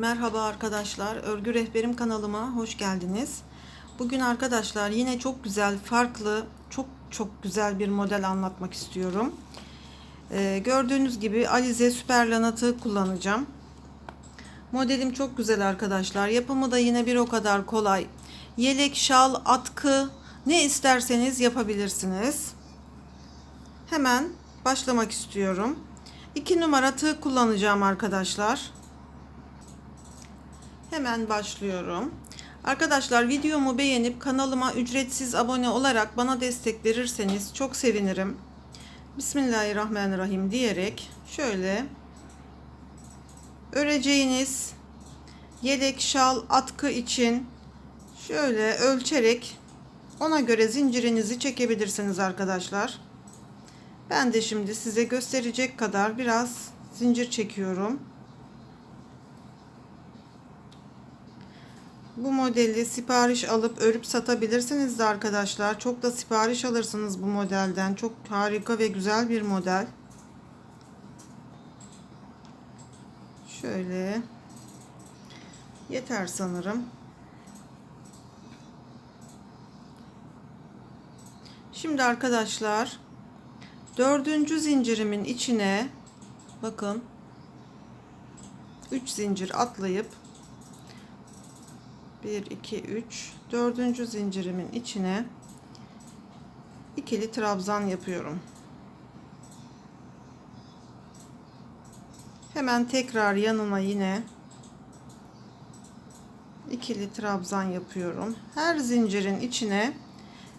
Merhaba arkadaşlar, Örgü Rehberim kanalıma hoş geldiniz. Bugün arkadaşlar yine çok güzel, farklı, çok çok güzel bir model anlatmak istiyorum. Ee, gördüğünüz gibi Alize Süper Lanat'ı kullanacağım. Modelim çok güzel arkadaşlar. Yapımı da yine bir o kadar kolay. Yelek, şal, atkı ne isterseniz yapabilirsiniz. Hemen başlamak istiyorum. 2 numara tığ kullanacağım arkadaşlar. Hemen başlıyorum. Arkadaşlar videomu beğenip kanalıma ücretsiz abone olarak bana destek verirseniz çok sevinirim. Bismillahirrahmanirrahim diyerek şöyle öreceğiniz yelek şal atkı için şöyle ölçerek ona göre zincirinizi çekebilirsiniz arkadaşlar. Ben de şimdi size gösterecek kadar biraz zincir çekiyorum. Bu modeli sipariş alıp örüp satabilirsiniz de arkadaşlar. Çok da sipariş alırsınız bu modelden. Çok harika ve güzel bir model. Şöyle. Yeter sanırım. Şimdi arkadaşlar dördüncü zincirimin içine bakın 3 zincir atlayıp 1 2 3 dördüncü zincirimin içine ikili trabzan yapıyorum. Hemen tekrar yanına yine ikili trabzan yapıyorum. Her zincirin içine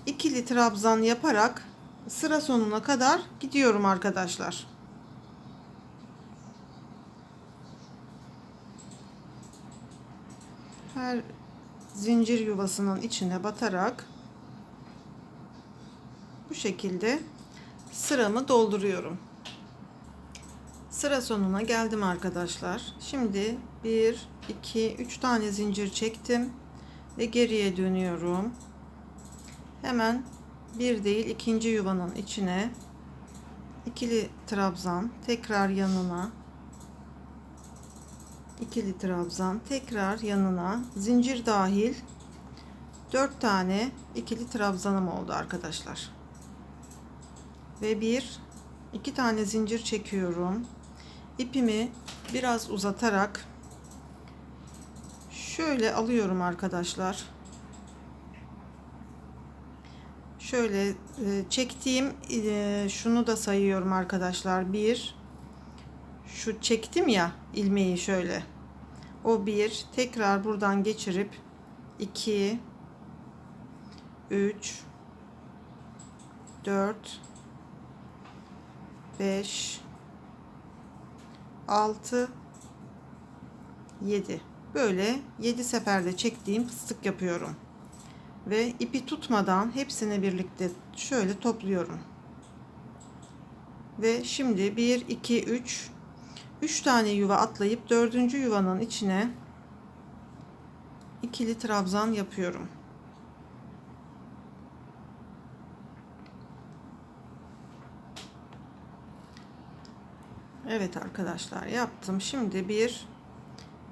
ikili trabzan yaparak sıra sonuna kadar gidiyorum arkadaşlar. Her zincir yuvasının içine batarak bu şekilde sıramı dolduruyorum. Sıra sonuna geldim arkadaşlar. Şimdi 1 2 3 tane zincir çektim ve geriye dönüyorum. Hemen bir değil ikinci yuvanın içine ikili trabzan tekrar yanına ikili trabzan tekrar yanına zincir dahil 4 tane ikili trabzanım oldu arkadaşlar. Ve bir iki tane zincir çekiyorum. İpimi biraz uzatarak şöyle alıyorum arkadaşlar. Şöyle e, çektiğim e, şunu da sayıyorum arkadaşlar. Bir şu çektim ya ilmeği şöyle. O bir tekrar buradan geçirip 2 3 4 5 6 7 böyle 7 seferde çektiğim fıstık yapıyorum. Ve ipi tutmadan hepsini birlikte şöyle topluyorum. Ve şimdi 1 2 3 3 tane yuva atlayıp dördüncü yuvanın içine ikili trabzan yapıyorum. Evet arkadaşlar yaptım. Şimdi 1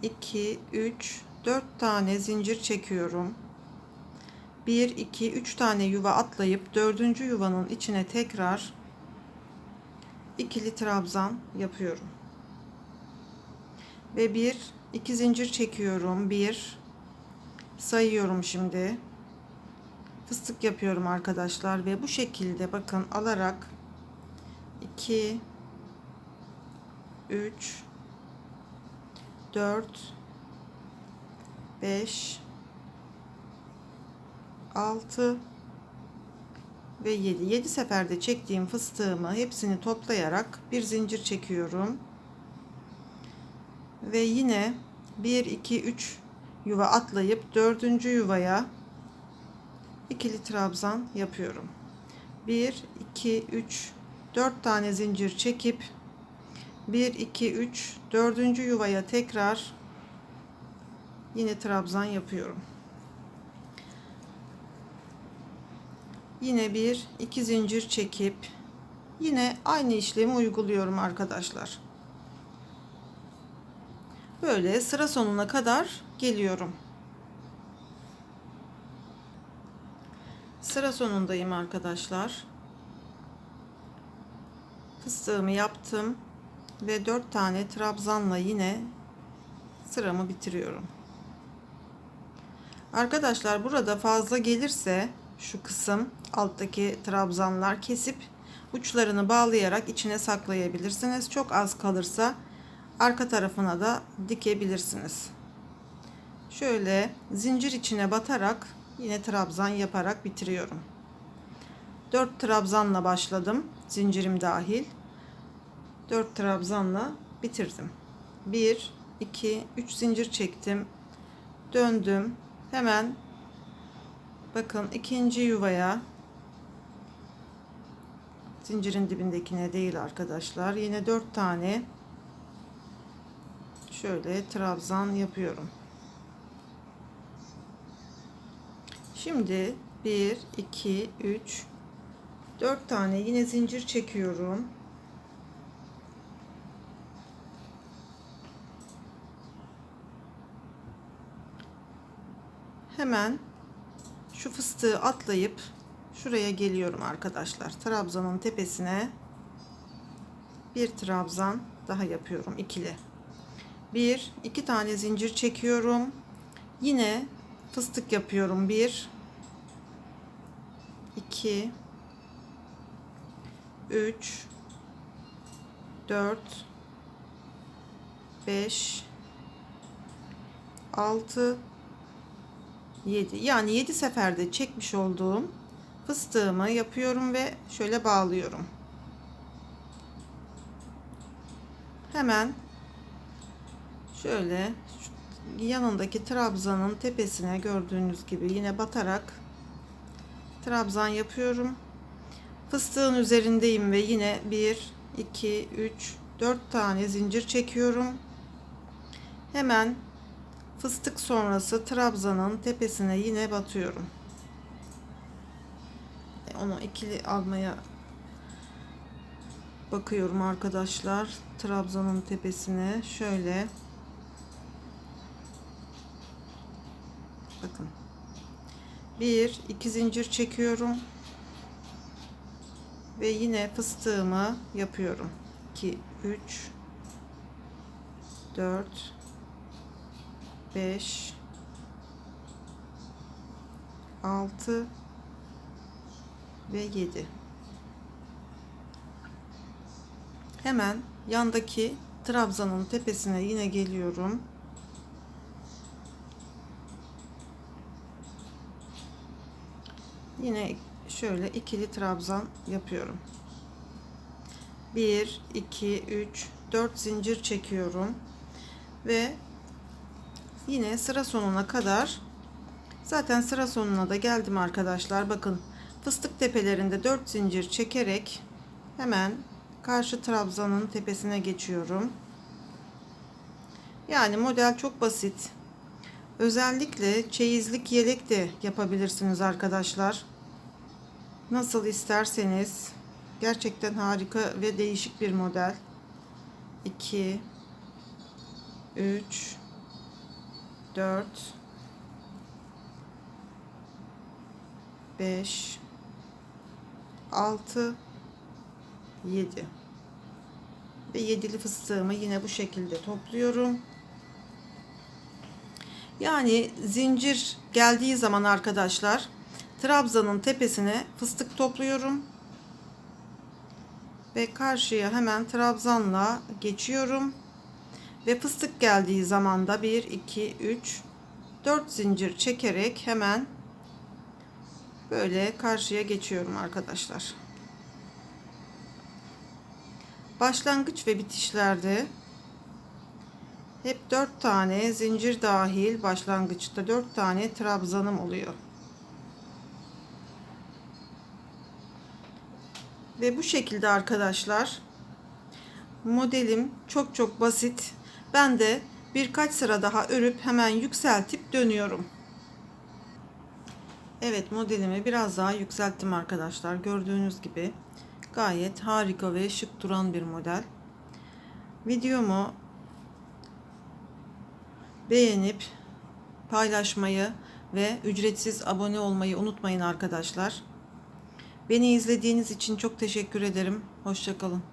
2 3 4 tane zincir çekiyorum. 1 2 3 tane yuva atlayıp dördüncü yuvanın içine tekrar ikili trabzan yapıyorum ve bir iki zincir çekiyorum. Bir sayıyorum şimdi. Fıstık yapıyorum arkadaşlar ve bu şekilde bakın alarak 2 3 4 5 6 ve 7 7 seferde çektiğim fıstığımı hepsini toplayarak bir zincir çekiyorum ve yine 1 2 3 yuva atlayıp dördüncü yuvaya ikili trabzan yapıyorum. 1 2 3 4 tane zincir çekip 1 2 3 dördüncü yuvaya tekrar yine trabzan yapıyorum. Yine bir iki zincir çekip yine aynı işlemi uyguluyorum arkadaşlar Böyle sıra sonuna kadar geliyorum. Sıra sonundayım arkadaşlar. Fıstığımı yaptım ve 4 tane trabzanla yine sıramı bitiriyorum. Arkadaşlar burada fazla gelirse şu kısım alttaki trabzanlar kesip uçlarını bağlayarak içine saklayabilirsiniz. Çok az kalırsa arka tarafına da dikebilirsiniz. Şöyle zincir içine batarak yine trabzan yaparak bitiriyorum. 4 trabzanla başladım. Zincirim dahil. 4 trabzanla bitirdim. 1 2 3 zincir çektim. Döndüm. Hemen bakın ikinci yuvaya zincirin dibindekine değil arkadaşlar. Yine 4 tane şöyle trabzan yapıyorum. Şimdi 1 2 3 4 tane yine zincir çekiyorum. Hemen şu fıstığı atlayıp şuraya geliyorum arkadaşlar. Trabzanın tepesine bir trabzan daha yapıyorum ikili. Bir, iki tane zincir çekiyorum. Yine fıstık yapıyorum. Bir, iki, üç, dört, beş, altı, 7 yani 7 seferde çekmiş olduğum fıstığımı yapıyorum ve şöyle bağlıyorum. Hemen şöyle yanındaki trabzanın tepesine gördüğünüz gibi yine batarak trabzan yapıyorum. Fıstığın üzerindeyim ve yine 1 2 3 4 tane zincir çekiyorum. Hemen fıstık sonrası trabzanın tepesine yine batıyorum. E, onu ikili almaya bakıyorum arkadaşlar. Trabzanın tepesine şöyle bakın. Bir, iki zincir çekiyorum. Ve yine fıstığımı yapıyorum. 2 3 4 5 6 ve 7 hemen yandaki trabzanın tepesine yine geliyorum yine şöyle ikili trabzan yapıyorum. 1 2 3 4 zincir çekiyorum. Ve yine sıra sonuna kadar zaten sıra sonuna da geldim arkadaşlar. Bakın fıstık tepelerinde 4 zincir çekerek hemen karşı trabzanın tepesine geçiyorum. Yani model çok basit özellikle çeyizlik yelek de yapabilirsiniz arkadaşlar. Nasıl isterseniz. Gerçekten harika ve değişik bir model. 2 3 4 5 6 7 ve yedili fıstığımı yine bu şekilde topluyorum. Yani zincir geldiği zaman arkadaşlar trabzanın tepesine fıstık topluyorum ve karşıya hemen trabzanla geçiyorum ve fıstık geldiği zaman da 1 2 3 4 zincir çekerek hemen böyle karşıya geçiyorum arkadaşlar. Başlangıç ve bitişlerde hep 4 tane zincir dahil başlangıçta 4 tane trabzanım oluyor. Ve bu şekilde arkadaşlar modelim çok çok basit ben de birkaç sıra daha örüp hemen yükseltip dönüyorum. Evet modelimi biraz daha yükselttim arkadaşlar. Gördüğünüz gibi gayet harika ve şık duran bir model. Videomu beğenip paylaşmayı ve ücretsiz abone olmayı unutmayın arkadaşlar. Beni izlediğiniz için çok teşekkür ederim. Hoşçakalın.